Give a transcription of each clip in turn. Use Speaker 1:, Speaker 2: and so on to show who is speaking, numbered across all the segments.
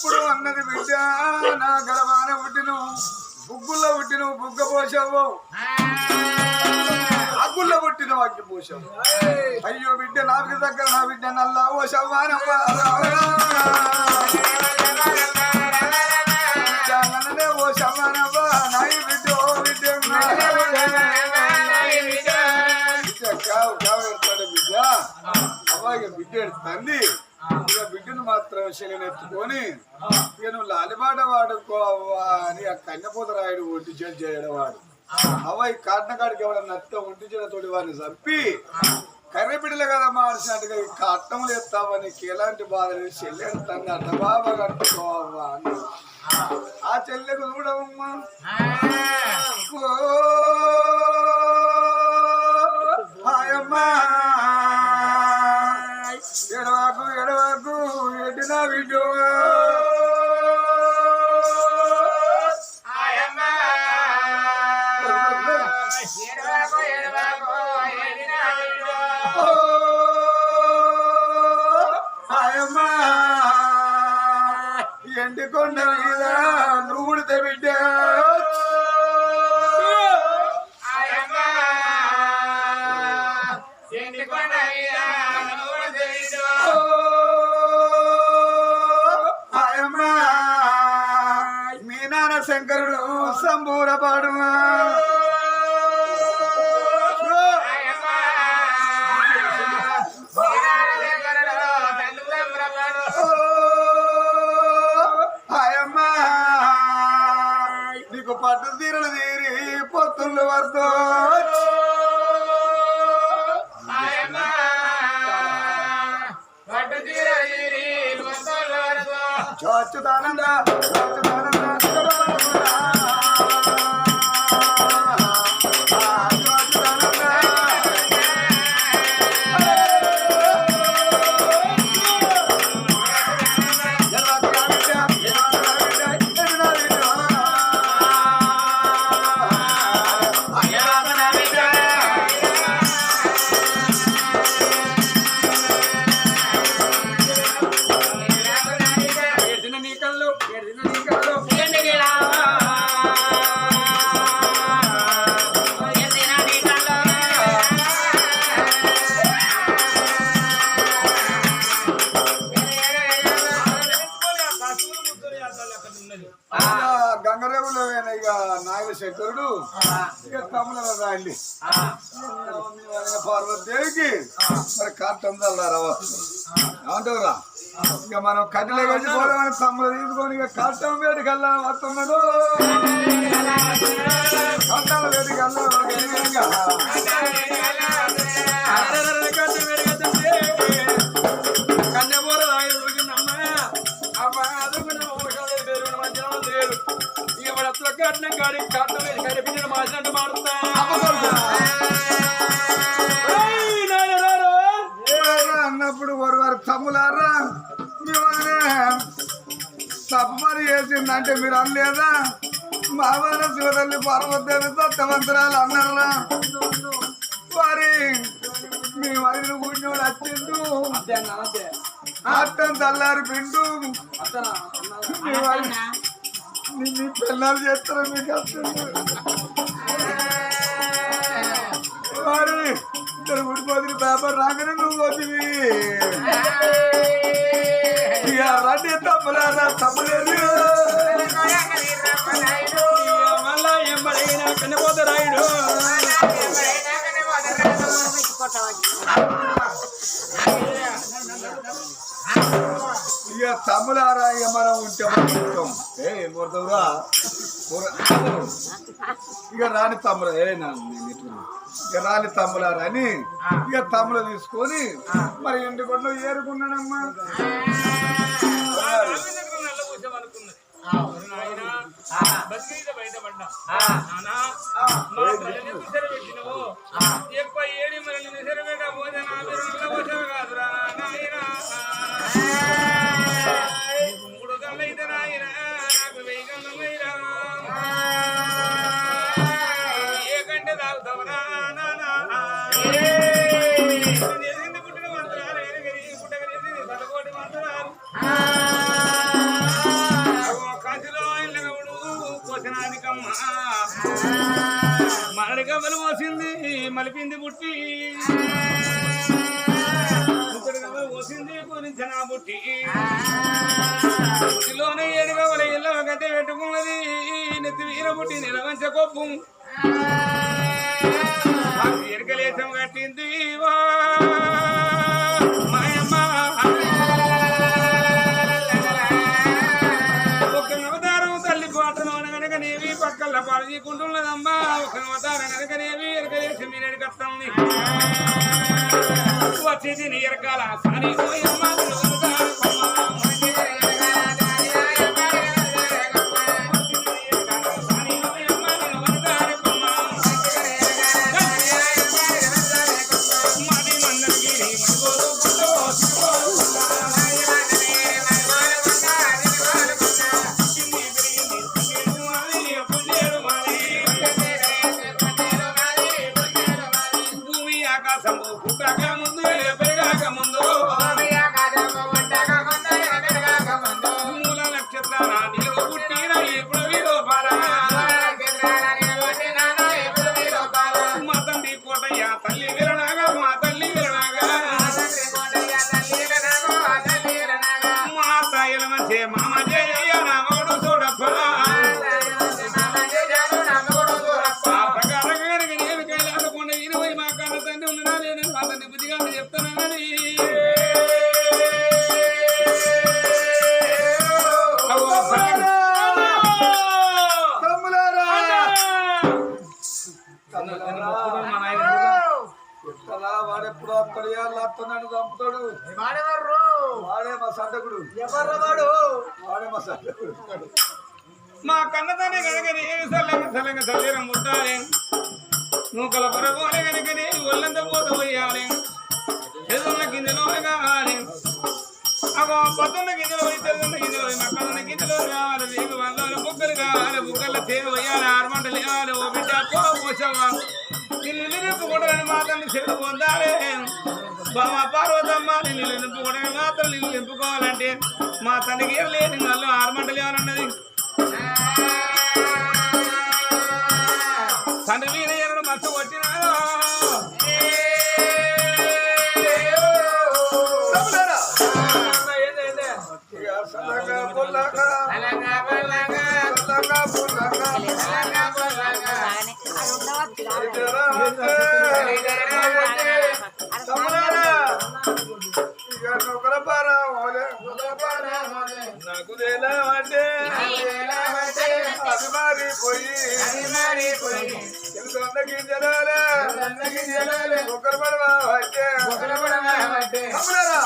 Speaker 1: అప్పుడు అన్నది బిడ్డ నా గర్భాన పుట్టిను బుగ్గుల్లో పుట్టిను బుగ్గ పోసావు అగ్గుల్లో పుట్టిన అగ్గి పోసావు అయ్యో బిడ్డ నాకు దగ్గర నా బిడ్డ నల్లా ఓ శవ్వానవ్వా నన్ననే నాయి బిడ్డ ఓ బిడ్డ బిడ్డ. కావు బిడ్డ. అవ్వాయిగా ఇక బిడ్డను మాత్రం శనినెత్తుకొని ఇక నువ్వు లాలిబాట వాడుకోవా అని ఆ కన్యపోతరాయుడు ఒంటి చేతి చేయడం వాడు అవ్వాయి కాటనకాడికి ఎవడన్నా నత్త ఒంటి చేతోటి వాడిని చంపి కర్రె బిడ్డలు కదా మార్చినట్టుగా ఈ కట్టములు ఎత్తావా నీకు ఎలాంటి బాధ లేదు చెల్లెడు తన్ని అడ్డ బాబా కట్టుకోవా అని ఆ. చెల్లెకు చూడవమ్మా ఎండి కొండ మీద నువ్వుడితే బిడ్డ చచ్చుతానంద చచ్చుతానంద తమ్ముల పార్వతీదేవికి మరి కట్టం చల్లారా ఏమంటావురా ఇక మనం కట్టెలే కలిసి పోదామని తమ్ముడు తీసుకొని ఇక కట్టం వేడికి వెళ్ళా వస్తున్నాడు కట్టాల వేడికి వెళ్ళా
Speaker 2: కన్యపూర
Speaker 1: అన్నప్పుడు వారు తమ్ములారా? సబ్బరి చేసిందంటే మీరు అనలేదా? మామూలు శివతల్లి పార్వతీదేవి సత్యవంతరాలు అన్నారా? వారి మీ వదిలి కూడినోడు వచ్చిండు. అట్టం తల్లారి పిండు. నిన్ను పెళ్ళాలు చేస్తారా పిల్లలు మీకు వస్తుంది ఇద్దరు గుడిపోతుంది పేపర్ రాగానే నువ్వు పోతుంది ఇక రండి తమ్ములారా తమ్ములేదు
Speaker 2: మళ్ళా రాయుడు
Speaker 1: ఇక తమ్ములారా ఇక మనం ఉంటే మనం ఉంటాం ఏ ఏం కొడతావురా ఇక రాని తమ్ముడు ఏ నేను ఇట్లా. ఇక రాని తమ్ములారా అని ఇక తమ్ముడు తీసుకొని మరి ఎండు కొండ ఏరుకున్నాడమ్మా
Speaker 2: ఎక్కువ
Speaker 3: నెత్తి వీర బుట్టి నిలవంచ కట్టింది వా మాయమ్మ. ఒక అవతారం తల్లి పాటను అనగనగనేవి పక్కల పాలు చీకుంటున్నదమ్మా ఒక అవతారం అనగనేవి ఎరకలేసి మీరేడు కట్టండి వచ్చేది నీ ఎరకాల సాని పోయమ్మ మా కన్నదాన్ని కనుకని సల్లంగ సల్లంగ సల్లీరం ముట్టాలి నూకల పరగోని కనుకని ఒళ్ళంత పోత పోయాలి ఎదున్న గింజలో కావాలి అగో పొద్దున్న గింజలు పోయి తెల్లున్న గింజలు పోయి మక్కలున్న గింజలు కావాలి వేగు వందల బుక్కలు కావాలి బుక్కల తేవ వేయాలి ఆరు మంటలు వేయాలి ఓ బిడ్డ పో పోసవా? నిన్ను నిలుపుకుంటారని మాత్రం చెడు పొందాలి. బామ పార్వతమ్మ నిన్ను నింపుకోవడానికి మాత్రం నిన్ను నింపుకోవాలంటే మా తనకి ఏం లేదు. వాళ్ళు ఆరు మంటలు ఇవ్వాలన్నది తండ్రి మీద ఎరడు మచ్చ కొట్టినాడు
Speaker 1: తమ్ములారా అది మారిపోయి ఎంత గింజలాలే ఒకరు పడవా అంటే తమ్ములారా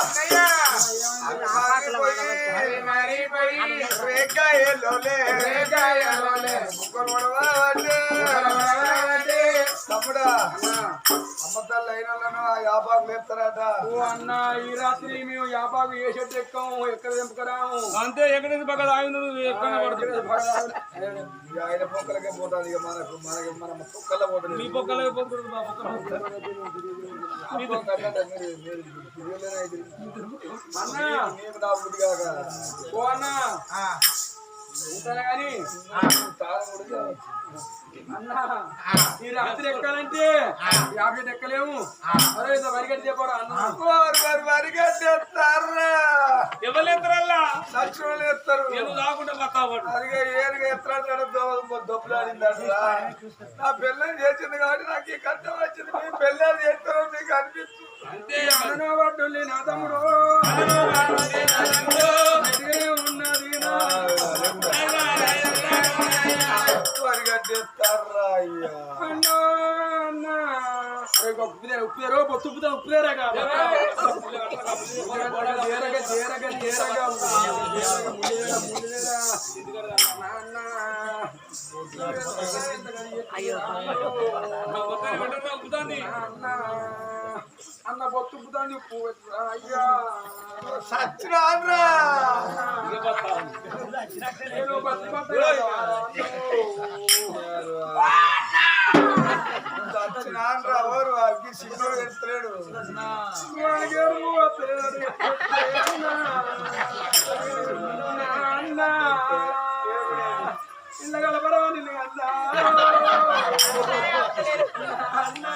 Speaker 1: అది మారిపోయి రేకాయలోలే ఒకరు పడవా అంటే తమ్ముడా అమ్మ తల్లి అయిన ఆ యాపాకు లేపుతారట.
Speaker 2: ఓ అన్న ఈ రాత్రి మేము యాపాకు ఏ షెడ్ ఎక్కాము ఎక్కడ దింపుకరాము
Speaker 3: అంతే పక్కన ఎక్కడ పడుతుంది?
Speaker 1: ఇక ఆయన పొక్కలకే పోతాది ఇక మనకు మనకి మన పొక్కల పోతుంది
Speaker 3: మీ పొక్కలే పోతుంది మా పొక్కల.
Speaker 2: అన్న. ఈ రాత్రి ఎక్కాలంటే యాభై ఎక్కలేము వరిగట్టి చెప్పారా.
Speaker 1: లక్ష్మణులు ఎత్తారు?
Speaker 3: నేను రాకుండా పక్కాబట్టు
Speaker 1: అదిగా ఏరుగా ఎత్తాడు దొప్పులాడిందంటారా నా పిల్లని చేసింది కాబట్టి నాకు ఈ కష్టం వచ్చింది. మీ పిల్లలు చేస్తారో మీకు అనిపిస్తుంది.
Speaker 3: అంతే.
Speaker 2: అన్న వాడు నా తమ్ముడు ఉన్నది. ఉప్పుదేరో పొత్తు ఉప్పుదే ఉప్పుదేరా జీరగా. జీరగా జీరగా అన్న ఉప్పు అయ్యా
Speaker 1: సచ్చినాన్రా
Speaker 2: నేను
Speaker 1: సచ్చినాన్రా ఎవరు అగ్గి సిగ్గులు ఎత్తలేడు
Speaker 2: ఇళ్ళగల పరవాణి అన్నా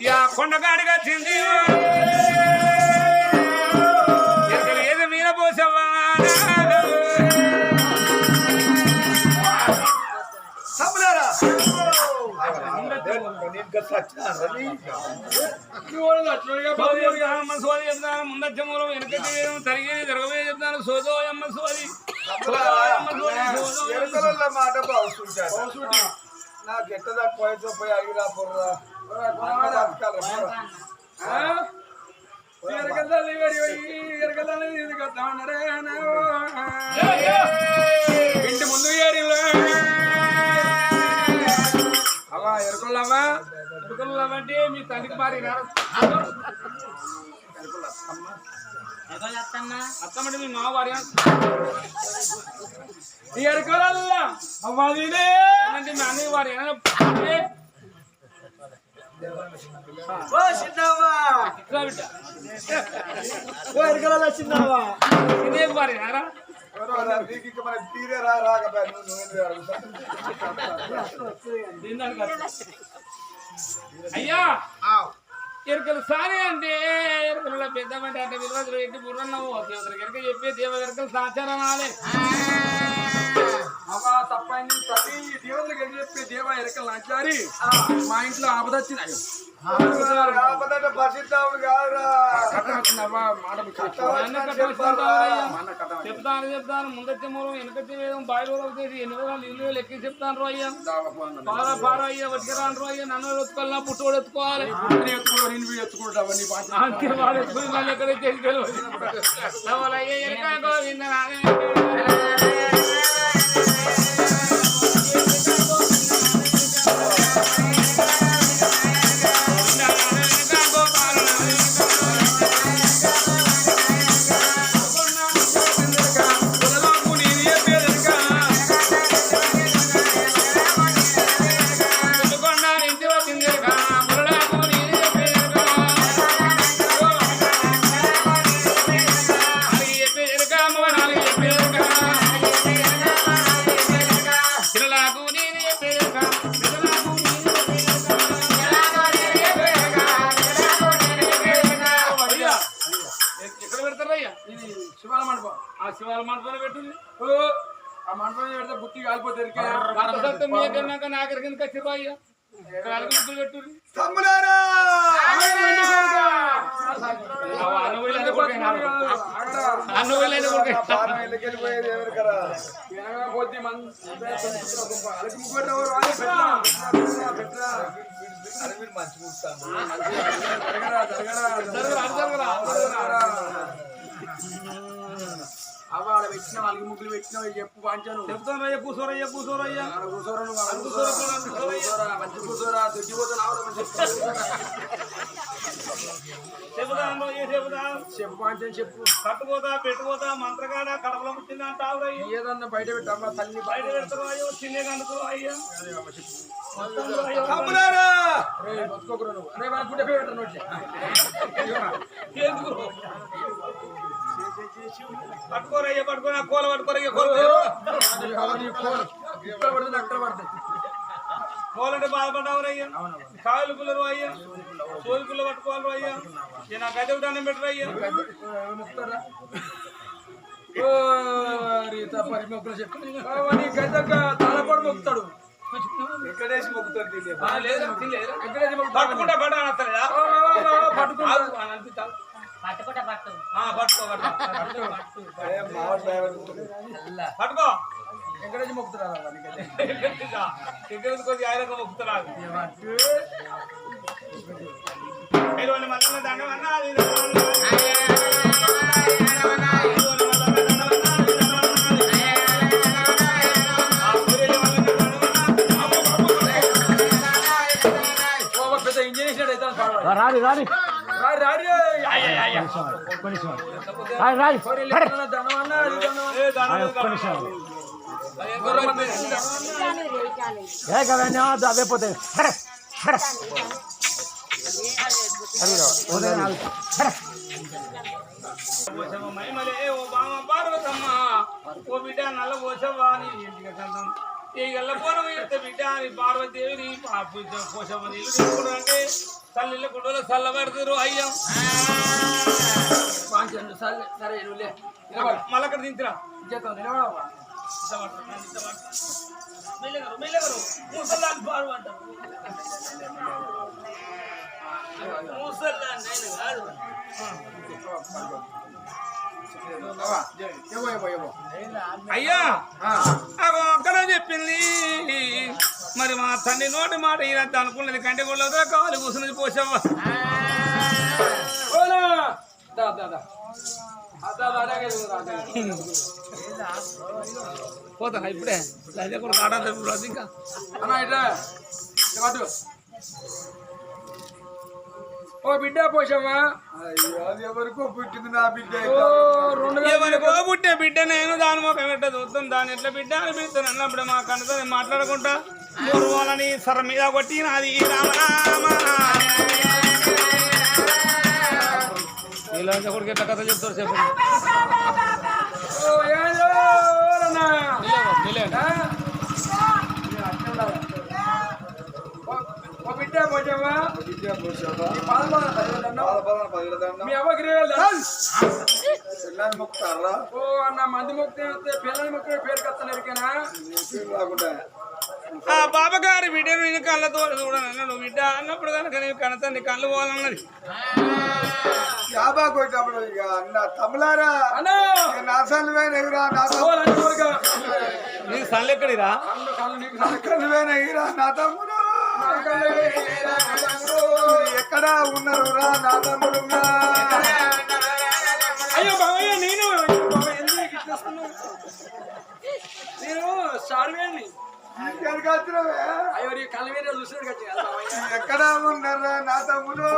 Speaker 3: యా కొండగాడిగా ఎక్కడ ఏది మీన పోసవ్వా
Speaker 1: తమ్ములారా ఇంకా సచ్చినారా నీ?
Speaker 2: నువ్వు అట్లుగా బాగుపడి
Speaker 3: సోది చెప్తాను ముందచ్చ మూలం వెనక తరిగేది జరగబోయే చెప్తాను. సోదో అమ్మ సోది.
Speaker 1: మాట బాగుంటాడు నాకు ఎట్ట అయితే పోయి అడిగిరా పొర్రా
Speaker 2: ఇంటి ముందు ఏరిలో. అవ్వా ఎరుకులవ్వా
Speaker 3: అంటే మీ తండ్రికి మారి అత్తమంటే మీ మావ భార్య
Speaker 2: ఎరుకులల్లా అవ్వా నేనే
Speaker 3: అంటే మీ అన్నయ్య భార్య
Speaker 1: ఓ చిన్నవ్వా.
Speaker 3: ఇట్లా బిడ్డ.
Speaker 1: ఓ ఎరుకల చిన్నవ్వా.
Speaker 3: ఇదే భార్య
Speaker 1: రా?
Speaker 3: అయ్యా! ఎరుకలు సారే అంటే ఎరుకల పెద్దమంటే అంటే విలువలు ఎట్టి బుర్రన్నావు ఎరుక చెప్పే దేవ ఎరుకలు సాచారం రాలే
Speaker 2: అవ్వా తప్పైంది ప్రతి దేవుళ్ళకి ఏం చెప్పి దేవ ఎరకలు నాచారి? మా ఇంట్లో
Speaker 1: కాదురా.
Speaker 2: కట్టవచ్చిందవ్వా మాట
Speaker 3: అన్న కట్టవచ్చుకుంటావయ్యా. చెప్తాను చెప్తాను. ముందొచ్చే మూలం వెనకొచ్చే వేదం బాయిలో వచ్చేసి ఎన్ని వేల ఇల్లు లెక్కి చెప్తాను రో అయ్యా. పార పార అయ్యా వటికరాను రో అయ్యా. నన్ను ఎత్తుకోవాలా పుట్టోడు ఎత్తుకోవాలి
Speaker 2: ఎత్తుకుంటావా నీ పాట
Speaker 3: ఎత్తుకుని మళ్ళీ ఎక్కడ చేసి గోవింద
Speaker 2: అలకి ముగ్గురు
Speaker 1: అరే మీరు మంచి
Speaker 2: పెట్టిన వాళ్ళకి ముగ్గులు పెట్టిన చెప్పు పంచాను
Speaker 3: చెప్తాను అయ్యా కూసోరయ్యా కూసోరయ్యా
Speaker 2: కూర్చోరా కూర్చోరా మంచి కూర్చోరా దొడ్డిపోతే నావరా మంచి
Speaker 3: చెబుతాను ఏ చెబుతాను
Speaker 2: చెప్పు పంచని చెప్పు.
Speaker 3: కట్టుకోతా పెట్టుకోతా మంత్రగాడ కడపలో పుట్టింది అంటావు
Speaker 2: ఏదన్నా బయట పెట్టమ్మా తల్లి
Speaker 3: బయట పెడతారు అయ్యో? చిన్న కనుకో అయ్యా.
Speaker 2: బతుకోకురా నువ్వు. అరే మన గుడ్డ పెట్టను
Speaker 3: ఎందుకు? పట్టుకోరయ్యా పట్టుకోరా కోల పట్టుకోరయ్యా కోల కోలంటే బాధపడ్డావురయ్యా కాయలు పుల్లరు అయ్యా. సోలు పుల్ల పట్టుకోవాలి అయ్యా. ఇక నాకు అదే దండం పెట్టరు అయ్యా.
Speaker 2: తలపడి మొక్కుతాడు
Speaker 1: వెంకటేష్
Speaker 3: తినలేదా? పట్టుకుంటా. పట్ట అనస్తలేదా
Speaker 2: పట్టుకుంటా
Speaker 4: పట్టు.
Speaker 3: ఆ, పట్టుకో పట్టుకో.
Speaker 1: అరే మావ డ్రైవర్ ఉంటుంది.
Speaker 3: పట్టుకో.
Speaker 2: ఎక్కడైతే మొక్కుతారా నీకైతే
Speaker 3: దగ్గర కొద్దిగా ఆయన మొక్కుతున్నా ఐదు మధ్యలో దండం అన్నా అది దండం అన్నా. ఐదు వందల మధ్యలో దండం అన్నా, అది దండం అన్నా. ఆ సూర్యుడి మధ్యలో దండం అన్నా. అబ్బో, అబ్బో, అబ్బో.
Speaker 2: ఓ పెద్ద ఇంజనీర్ అయితే
Speaker 5: రాడి రాడి
Speaker 2: రాడి రాడి
Speaker 5: రాడి రాడి
Speaker 2: ధనం అన్న అది ధనం
Speaker 3: ఏ దండం లేదు,
Speaker 5: ఒక్క
Speaker 3: దండం
Speaker 5: నిమిషం
Speaker 3: లేదు. అది ఎంత మంది?
Speaker 5: ఏ కదండి అవే పోతాయి సరే సరే
Speaker 3: పోసమ్మ మైమలే ఓ బామ పార్వతమ్మ ఓ బిడ్డ నల్ల పోసవ్వా నీ ఇంటికి సంతం ఈ గల్లపోనం ఎంత బిడ్డ అని పార్వతీదేవిని పోషమని ఇల్లు తీసుకున్నాడు అంటే తల్లి కుండలో చల్లబెడతారు అయ్యం
Speaker 2: పాంచండు సరే సరే నువ్వులే నిలబడు
Speaker 3: మళ్ళీ అక్కడ దించురా
Speaker 2: చేద్దాం నిలబడవా
Speaker 3: మెల్లగరు మెల్లగరు ముసలాన్ని పాడు అయ్యా! అగో అక్కడ చెప్పింది. మరి మా తండ్రి నోటి మాట ఈయనంత అనుకున్నది కంటే కూడా కాలు కూర్చున్నది పోసావా?
Speaker 2: ఓనా
Speaker 3: ఇప్పుడే. లేదా కూడా కాడా ఇంకా.
Speaker 2: ఓ బిడ్డ
Speaker 1: అది ఎవరికో పుట్టింది నా బిడ్డ
Speaker 3: ఎవరికో పుట్టే బిడ్డ నేను దాని మొక్క పెట్ట చూస్తాం దాని ఎట్లా బిడ్డ అనిపిస్తాను అన్నప్పుడు మా కన్నతో మాట్లాడుకుంటా. మూడు వాళ్ళని సర మీద కొట్టి నాది రామ ఇలా కొడుకు ఎట్లా కథ చెప్తారు చెప్పండి
Speaker 2: ఏదో అన్నా
Speaker 3: నిలవండి.
Speaker 2: ఓ- ఓ బిడ్డ పోషమ్మా
Speaker 1: బిడ్డ పోసావా?
Speaker 2: మీ అవ్వకి.
Speaker 1: పిల్లని మొక్కుతారా?
Speaker 2: ఓ అన్న మంది మొక్కితే పిల్లల మొక్క పేరు కత్తలు ఎరికేనా
Speaker 1: నీకేం రాకుండా
Speaker 3: ఆ బాబగారి బిడ్డను నేను కళ్ళతో చూడను. బిడ్డ అన్నప్పుడు కనుక నేను కనతండి కళ్ళు పోవాలన్నది.
Speaker 1: యాబా కొట్టినప్పుడు ఇక అన్న తమ్ములారా నా సన్నువేన ఎగురా నా
Speaker 2: ఓ లంచ్ కొడుకా.
Speaker 3: నీకు సల్లు ఎక్కడిరా?
Speaker 2: కళ్ళు కళ్ళు నీకు సరే.
Speaker 1: తమ్మువేన ఎగిరా నా తమ్ముడు. ఎక్కడ ఉన్నారు రా నా తమ్ముడు
Speaker 2: అయ్యో బావయ్య నేను? నేను షార్వేని అయ్యో నీ కళ్ళ మీద చూసినాడు
Speaker 1: ఎక్కడ ఉన్నారా నా తమ్ముడు?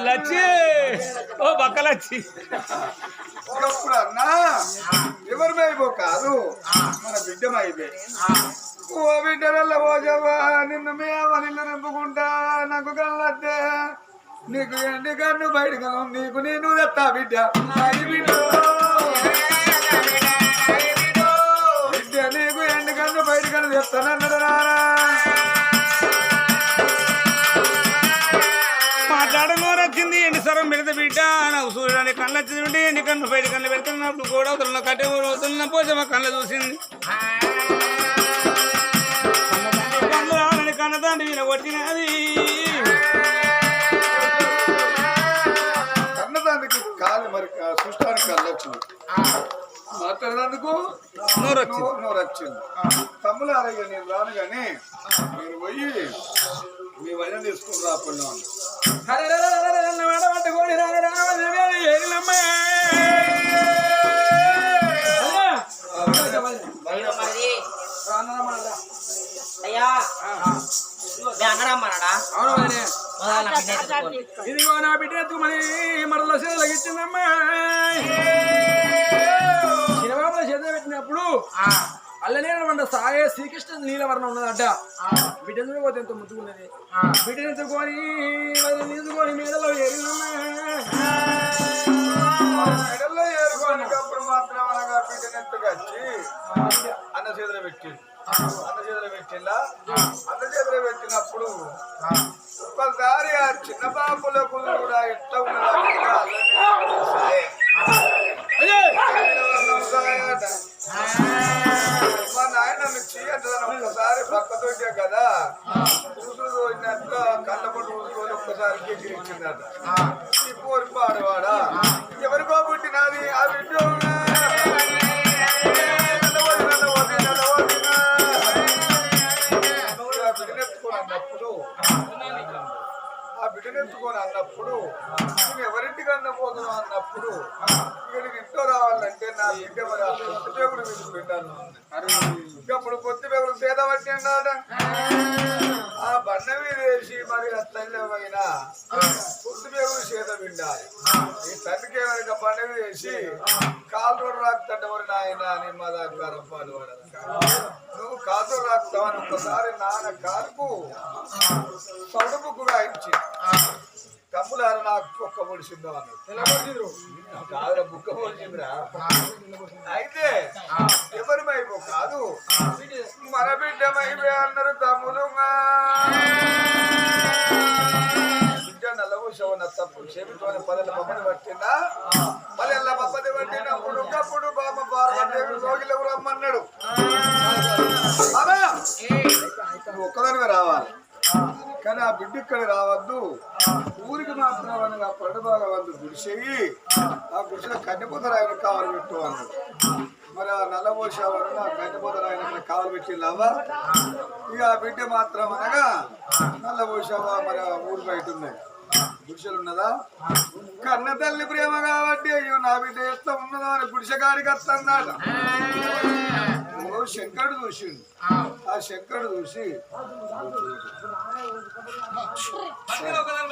Speaker 1: లచ్చి
Speaker 3: ఓ బక్క లచ్చి.
Speaker 1: ఒకప్పుడు అన్నా ఎవరి మైబో కాదు మన బిడ్డ మైబే ఓ బిడ్డల పోజవా నిన్ను మేము నిన్ను నింపుకుంటా నాకు కళ్ళద్దే. నీకు ఎండి కన్ను బయట నీకు నేను దత్తా బిడ్డ. బిడ్డ. బిడ్డ నీకు ఎండి కన్ను బయట కను తెస్తానన్నడు
Speaker 3: వచ్చింది ఎండి సరం పెడితే బిడ్డ నాకు చూడడానికి కళ్ళు వచ్చింది ఎండి కన్ను బయట కన్ను పెడుతున్నప్పుడు కూడా అవుతున్న కట్టె అవుతున్న పోసమ్మ కళ్ళు చూసింది. కళ్ళు రాలని కన్నదాండి వీళ్ళ కొట్టినది.
Speaker 1: కన్నదానికి కాలు మరి కా- చూడటానికి కళ్ళొచ్చు మాట్లాడేందుకు?
Speaker 3: నోరు వచ్చింది
Speaker 1: నోరు వచ్చింది తమ్ములు అరయ్య నేను రాను కానీ నేను పోయి మీ వజన తీసుకుని రాకుండా.
Speaker 2: ఇదిగో నా బిడ్డ ఎత్తుకు మరి మరల చేతులకు ఇచ్చిందమ్మా. చిన్నబాబుల చేతులు పెట్టినప్పుడు అల్లనే వంట సాగే శ్రీకృష్ణ నీలవర్ణం ఉన్నదట. బిడ్డ ఎందుకు పోతే ఎంత ముద్దుకున్నది బిడ్డను ఎత్తుకొని మరి తీసుకొని మీదలో ఏరినమ్మా
Speaker 1: మెడల్లో ఏరుకోనికప్పుడు మాత్రం అనగా బిడ్డనెత్తుకు వచ్చి అన్న చేతిలో పెట్టి అన్న చేతిలో పెట్టిందా అన్న చేతిలో పెట్టినప్పుడు ఒక్కసారి ఆ చిన్న పాపులకు కూడా ఉన్నదా మా నాయన మిర్చి అంటే ఒక్కసారి పక్కతోటే కదా. చూసుడు పోయినట్లు కళ్ళ పట్టు చూసుకొని ఒక్కసారి ఎగిరించిందట ఈ పోరు పాడవాడా? ఎవరికో పుట్టినది? ఆ బిడ్డ ఆ అన్నప్పుడు నేను ఎవరింటికి అన్న పోతున్నావు అన్నప్పుడు ఇక నేను ఇంట్లో రావాలంటే నా బిడ్డ మరి ఆ కొత్త పేగులు తీసుకుంటాను అప్పుడు కొత్త పేగులు సేద అన్నాడ? ఆ బండ మీద వేసి మరి ఆ తల్లి కొత్త పేగులు సేద విండాలి ఈ తండ్రికి ఏమైనా బండ మీద వేసి కాలు రాకుతంటే మరి నాయన అని మా దగ్గర పాలు నువ్వు కాలు రాకుతావని ఒకసారి నాన్న కారుకు తడుపుకు కూడా ఇచ్చి తమ్ములారా నాకు కుక్క పొడిచిందో అన్నాడు కాదురా బుక్క పొడిచిందిరా అయితే ఎవరి వైపు కాదు మన బిడ్డ మైపే అన్నారు తమ్ములుగా బిడ్డ తప్పు చెబుతోనే పదల బొమ్మని పట్టిందా? పదెల్ల బొమ్మని పట్టినప్పుడు ఒకప్పుడు బామ్మ పార్వదేవి రోగిలకు రమ్మన్నాడు. ఒక్కదానివే రావాలి. కానీ ఆ బిడ్డ ఇక్కడ రావద్దు. ఊరికి మాత్రం అనగా పడబాగా వంద గుడిసేయి. ఆ గుడిసెలో కన్నెపోతరాయన కావాలి పెట్టు అన్నాడు. మరి ఆ నల్లబోసావరణ ఆ కన్నెపోతరాయన కావాలి పెట్టిందావా ఇక ఆ బిడ్డ మాత్రం అనగా నల్లబోసావా మరి ఆ ఊరు బయట ఉన్నాయి గుడిసెలు ఉన్నదా? కన్న తల్లి ప్రేమ కాబట్టి అయ్యో నా బిడ్డ ఎట్లా ఉన్నదా అని గుడిసె కాడికి వస్తుందట. శంకరుడు చూసిండు? ఆ. శంకరుడు చూసి
Speaker 3: మధ్యలో ఒకదాని